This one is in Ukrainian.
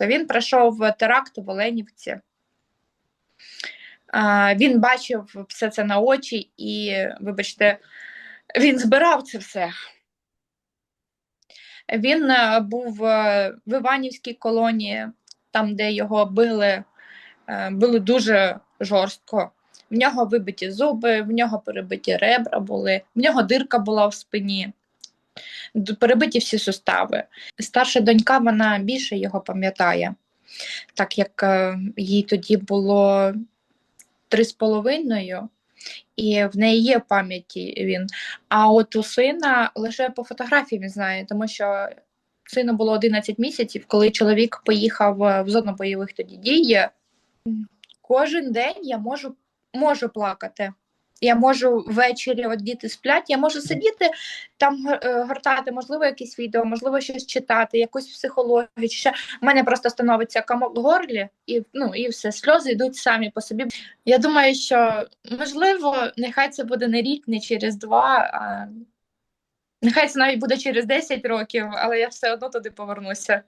То він пройшов теракт в Оленівці. Він бачив все це на очі, і, вибачте, він збирав це все. Він е, був е, в Іванівській колонії, там, де його били, е, били дуже жорстко. В нього вибиті зуби, в нього перебиті ребра були, в нього дирка була в спині, перебиті всі сустави. Старша донька вона більше його пам'ятає, так як е, їй тоді було три з половиною, і в неї є пам'яті він. А от у сина лише по фотографії він знає, тому що сину було 11 місяців, коли чоловік поїхав е, в зону бойових тоді дій. Кожен день я можу, можу плакати. Я можу ввечері, от діти сплять, я можу сидіти там е, гортати, можливо, якісь відео, можливо, щось читати, якусь психологію. Чи ще у мене просто становиться комок в горлі, і ну і все, сльози йдуть самі по собі. Я думаю, що можливо, нехай це буде не рік, не через два, а нехай це навіть буде через 10 років, але я все одно туди повернуся.